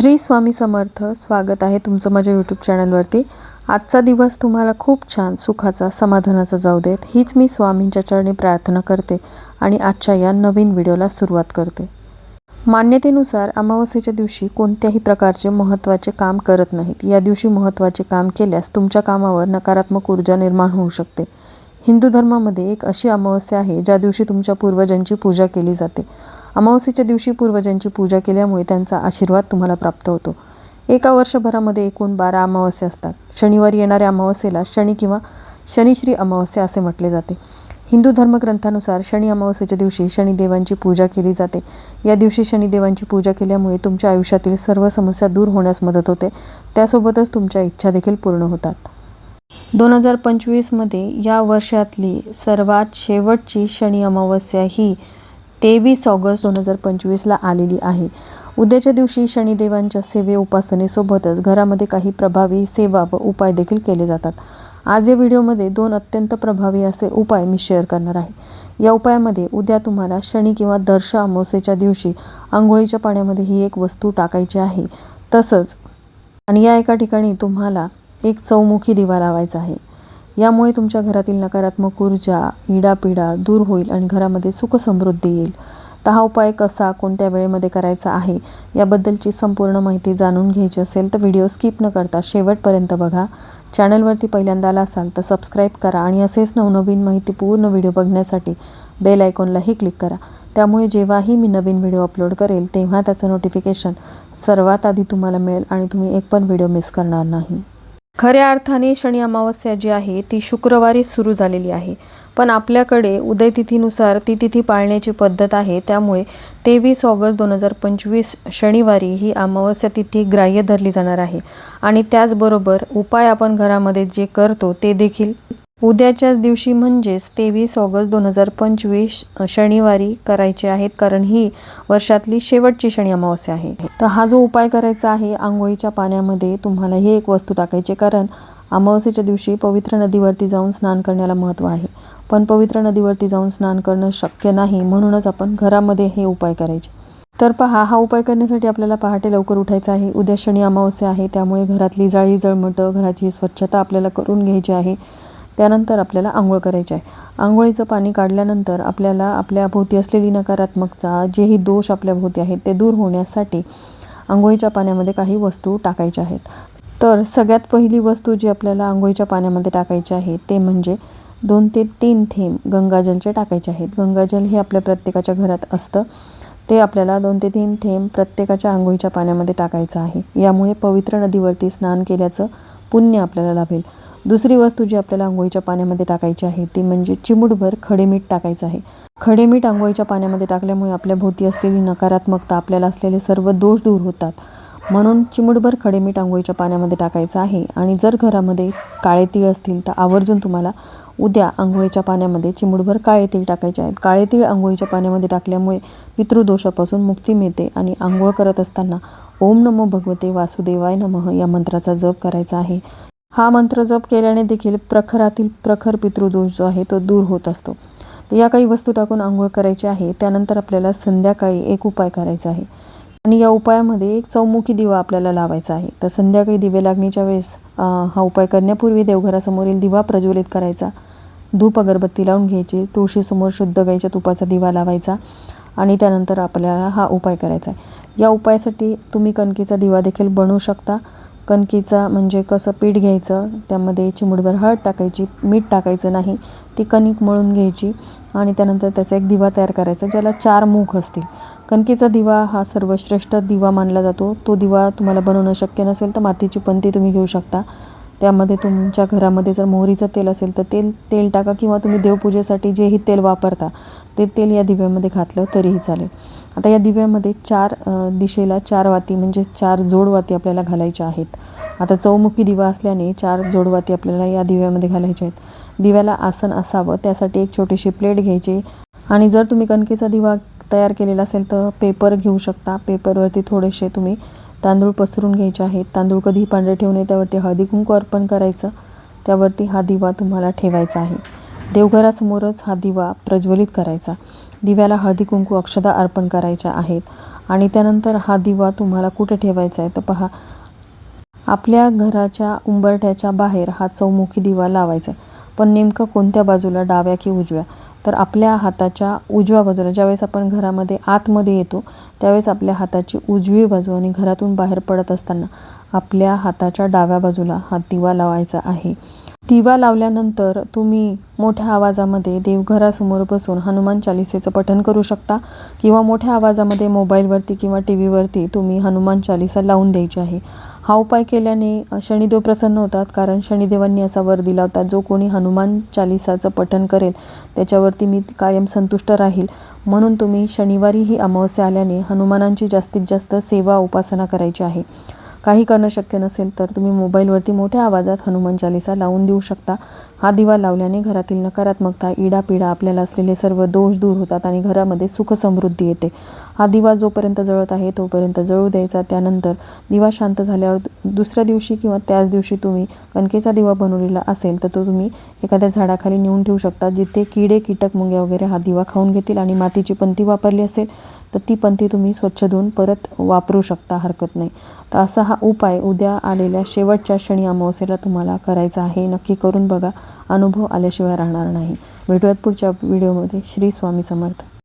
श्री स्वामी समर्थ स्वागत आहे तुमचं माझ्या यूट्यूब चॅनलवरती आजचा दिवस तुम्हाला खूप छान सुखाचा समाधानाचा जाऊ देत. हीच मी स्वामींच्या चरणी प्रार्थना करते आणि आजच्या या नवीन व्हिडिओला सुरुवात करते. मान्यतेनुसार अमावस्येच्या दिवशी कोणत्याही प्रकारचे महत्त्वाचे काम करत नाहीत. या दिवशी महत्त्वाचे काम केल्यास तुमच्या कामावर नकारात्मक ऊर्जा निर्माण होऊ शकते. हिंदू धर्मामध्ये एक अशी अमावस्या आहे ज्या दिवशी तुमच्या पूर्वजांची पूजा केली जाते. अमावस्येच्या दिवशी पूर्वजांची पूजा केल्यामुळे त्यांचा आशीर्वाद तुम्हाला प्राप्त होतो. एका वर्षभरामध्ये एकूण बारा अमावस्या असतात. शनिवारी येणाऱ्या अमावस्येला शनी किंवा शनिश्री अमावस्या असे म्हटले जाते. हिंदू धर्मग्रंथानुसार शनी अमावस्येच्या दिवशी शनिदेवांची पूजा केली जाते. या दिवशी शनिदेवांची पूजा केल्यामुळे तुमच्या आयुष्यातील सर्व समस्या दूर होण्यास मदत होते. त्यासोबतच तुमच्या इच्छा देखील पूर्ण होतात. दोन हजार पंचवीसमध्ये या वर्षातली सर्वात शेवटची शनी अमावस्या ही तेवीस ऑगस्ट दोन हजार पंचवीसला आलेली आहे. उद्याच्या दिवशी शनिदेवांच्या सेवे उपासनेसोबतच घरामध्ये काही प्रभावी सेवा व उपाय देखील केले जातात. आज या व्हिडिओमध्ये दोन अत्यंत प्रभावी असे उपाय मी शेअर करणार आहे. या उपायामध्ये उद्या तुम्हाला शनी किंवा दर्श अमावस्येच्या दिवशी आंघोळीच्या पाण्यामध्ये ही एक वस्तू टाकायची आहे. तसंच आणि या एका ठिकाणी तुम्हाला एक चौमुखी दिवा लावायचा आहे. यामुळे तुमच्या घरातील नकारात्मक ऊर्जा इडापिडा दूर होईल आणि घरामध्ये सुख समृद्धी येईल. तर हा उपाय कसा कोणत्या वेळेमध्ये करायचा आहे याबद्दलची संपूर्ण माहिती जाणून घ्यायची असेल तर व्हिडिओ स्किप न करता शेवटपर्यंत बघा. चॅनलवरती पहिल्यांदा आला असाल तर सबस्क्राईब करा आणि असेच नवनवीन माहिती पूर्ण व्हिडिओ बघण्यासाठी बेल आयकॉनलाही क्लिक करा. त्यामुळे जेव्हाही मी नवीन व्हिडिओ अपलोड करेल तेव्हा त्याचं नोटिफिकेशन सर्वात आधी तुम्हाला मिळेल आणि तुम्ही एक पण व्हिडिओ मिस करणार नाही. खऱ्या अर्थाने शनी अमावस्या जी आहे ती शुक्रवारी सुरू झालेली आहे. पण आपल्याकडे उदयतिथीनुसार ती तिथी पाळण्याची पद्धत आहे त्यामुळे तेवीस ऑगस्ट दोन हजार पंचवीस शनिवारी ही अमावस्या तिथी ग्राह्य धरली जाणार आहे. आणि त्याचबरोबर उपाय आपण घरामध्ये जे करतो ते देखील उद्याच्याच दिवशी म्हणजेच तेवीस ऑगस्ट दोन हजार पंचवीस शनिवारी करायचे आहेत कारण ही वर्षातली शेवटची शनी अमावस्या आहे. तर हा जो उपाय करायचा आहे आंघोळीच्या पाण्यामध्ये तुम्हाला ही एक वस्तू टाकायची कारण अमावस्येच्या दिवशी पवित्र नदीवरती जाऊन स्नान करण्याला महत्त्व आहे. पण पवित्र नदीवरती जाऊन स्नान करणं शक्य नाही म्हणूनच आपण घरामध्ये हे उपाय करायचे. तर पहा हा उपाय करण्यासाठी आपल्याला पहाटे लवकर उठायचं आहे. उद्या शनी अमावस्या आहे त्यामुळे घरातली जाळी जळमटं घराची स्वच्छता आपल्याला करून घ्यायची आहे. त्यानंतर आपल्याला आंघोळ करायची आहे. आंघोळीचं पाणी काढल्यानंतर आपल्याला आपल्या भोवती असलेली नकारात्मकता जेही दोष आपल्या भोवती आहेत ते दूर होण्यासाठी आंघोळीच्या पाण्यामध्ये काही वस्तू टाकायच्या आहेत. तर सगळ्यात पहिली वस्तू जी आपल्याला आंघोळीच्या पाण्यामध्ये टाकायची आहे ते म्हणजे दोन ते तीन थेंब गंगाजलचे टाकायचे आहेत. गंगाजल हे आपल्या प्रत्येकाच्या घरात असतं. ते आपल्याला दोन ते तीन थेंब प्रत्येकाच्या आंघोळीच्या पाण्यामध्ये टाकायचं आहे. यामुळे पवित्र नदीवरती स्नान केल्याचं पुण्य आपल्याला लाभेल. दुसरी वस्तू जी आपल्याला आंघोळीच्या पाण्यामध्ये टाकायची आहे ती म्हणजे चिमूटभर खडे मीठ टाकायचं आहे. खडे मीठ आंघोळीच्या पाण्यामध्ये टाकल्यामुळे आपल्या भोवती असलेली नकारात्मकता आपल्याला असलेले सर्व दोष दूर होतात. म्हणून चिमूटभर खडे मीठ आंघोळीच्या पाण्यामध्ये टाकायचं आहे आणि जर घरामध्ये काळे तीळ असतील तर आवर्जून तुम्हाला उद्या आंघोळीच्या पाण्यामध्ये चिमूटभर काळे तीळ टाकायचे आहेत. काळे तीळ आंघोळीच्या पाण्यामध्ये टाकल्यामुळे पितृदोषापासून मुक्ती मिळते आणि आंघोळ करत असताना ओम नमो भगवते वासुदेवाय नमः या मंत्राचा जप करायचा आहे. हा मंत्र जप केल्याने देखील प्रखरातील प्रखर पितृदोष जो आहे तो दूर होत असतो. तर या काही वस्तू टाकून आंघोळ करायची आहे त्यानंतर आपल्याला संध्याकाळी एक उपाय करायचा आहे. आणि या उपायामध्ये एक चौमुखी दिवा आपल्याला लावायचा आहे. तर संध्याकाळी दिवे लागण्याच्या वेळेस हा उपाय करण्यापूर्वी देवघरासमोरील दिवा प्रज्वलित करायचा. धूप अगरबत्ती लावून घ्यायची तुळशीसमोर शुद्ध गाईच्या तुपाचा दिवा लावायचा आणि त्यानंतर आपल्याला हा उपाय करायचा आहे. या उपायासाठी तुम्ही कणकीचा दिवा देखील बनवू शकता. कणकीचा म्हणजे कसं पीठ घ्यायचं त्यामध्ये चिमुडभर हळद टाकायची मीठ टाकायचं नाही ती कणिक मळून घ्यायची आणि त्यानंतर त्याचा एक दिवा तयार करायचा ज्याला चार मुख असतील. कणकेचा दिवा हा सर्वश्रेष्ठ दिवा मानला जातो. तो दिवा तुम्हाला बनवणं शक्य नसेल तर मातीची पंती तुम्ही घेऊ शकता. त्यामध्ये तुमच्या घरामध्ये जर मोहरीचं तेल असेल तर तेल तेल टाका किंवा तुम्ही देवपूजेसाठी जेही तेल वापरता ते तेल या दिव्यामध्ये घातलं तरीही चालेल. आता या दिव्यामध्ये चार दिशेला चार वाती म्हणजे चार जोडवाती आपल्याला घालायच्या आहेत. आता चौमुखी दिवा असल्याने चार जोडवाती आपल्याला या दिव्यामध्ये घालायच्या आहेत. दिव्याला आसन असावं त्यासाठी एक छोटीशी प्लेट घ्यायची आणि जर तुम्ही कणकेचा दिवा तयार केलेला असेल तर पेपर घेऊ शकता. पेपरवरती थोडेसे तुम्ही तांदूळ पसरून घ्यायचे आहेत. तांदूळ कधीही पांढरे ठेवू नये. त्यावरती हळदी कुंकू अर्पण करायचं. त्यावरती हा दिवा तुम्हाला ठेवायचा आहे. देवघरासमोरच हा दिवा प्रज्वलित करायचा. दिव्याला हळदी कुंकू अक्षदा अर्पण करायच्या आहेत. आणि त्यानंतर हा दिवा तुम्हाला कुठे ठेवायचा आहे? तर पहा आपल्या घराच्या उंबरठ्याच्या बाहेर हा चौमुखी दिवा लावायचा आहे. पण नेमकं कोणत्या बाजूला? डाव्या की उजव्या? तर आपल्या हाताच्या उजव्या बाजूला ज्यावेळेस आपण घरामध्ये आतमध्ये येतो त्यावेळेस आपल्या हाताची उजवी बाजू आणि घरातून बाहेर पडत असताना आपल्या हाताच्या डाव्या बाजूला हा दिवा लावायचा आहे. दिवा लावल्यानंतर तुम्ही मोठ्या आवाजामध्ये देवघरासमोर बसून हनुमान चालिसेचं पठण करू शकता किंवा मोठ्या आवाजामध्ये मोबाईलवरती किंवा टी व्हीवरती तुम्ही हनुमान चालिसा लावून द्यायची आहे. हा उपाय केल्याने शनिदेव प्रसन्न होतात कारण शनिदेवांनी असा वर दिला होता जो कोणी हनुमान चालिसाचं पठण करेल त्याच्यावरती मी कायम संतुष्ट राहील. म्हणून तुम्ही शनिवारी ही अमावस्या आल्याने हनुमानांची जास्तीत जास्त सेवा उपासना करायची आहे. काही करणं शक्य नसेल तर तुम्ही मोबाईलवरती मोठ्या आवाजात हनुमान चालिसा लावून देऊ शकता. हा दिवा लावल्याने घरातील नकारात्मकता इडापिडा आपल्याला असलेले सर्व दोष दूर होतात आणि घरामध्ये सुख समृद्धी येते. हा दिवा जोपर्यंत जळत आहे तोपर्यंत जळू द्यायचा. त्यानंतर दिवा शांत झाल्यावर दुसऱ्या दिवशी किंवा त्याच दिवशी तुम्ही कणकेचा दिवा बनवलेला असेल तर तो तुम्ही एखाद्या झाडाखाली नेऊन ठेवू शकता जिथे किडे कीटक मुंग्या वगैरे हा दिवा खाऊन घेतील आणि मातीची पंती वापरली असेल. तर ती पंती तुम्ही स्वच्छ धुवून परत वापरू शकता हरकत नाही. तर असा हा उपाय उद्या आलेल्या शेवटच्या क्षणी अमावस्येला तुम्हाला करायचा आहे. नक्की करून बघा. अनुभव आल्याशिवाय राहणार नाही. भेटूयात पुढच्या व्हिडिओमध्ये. श्री स्वामी समर्थ.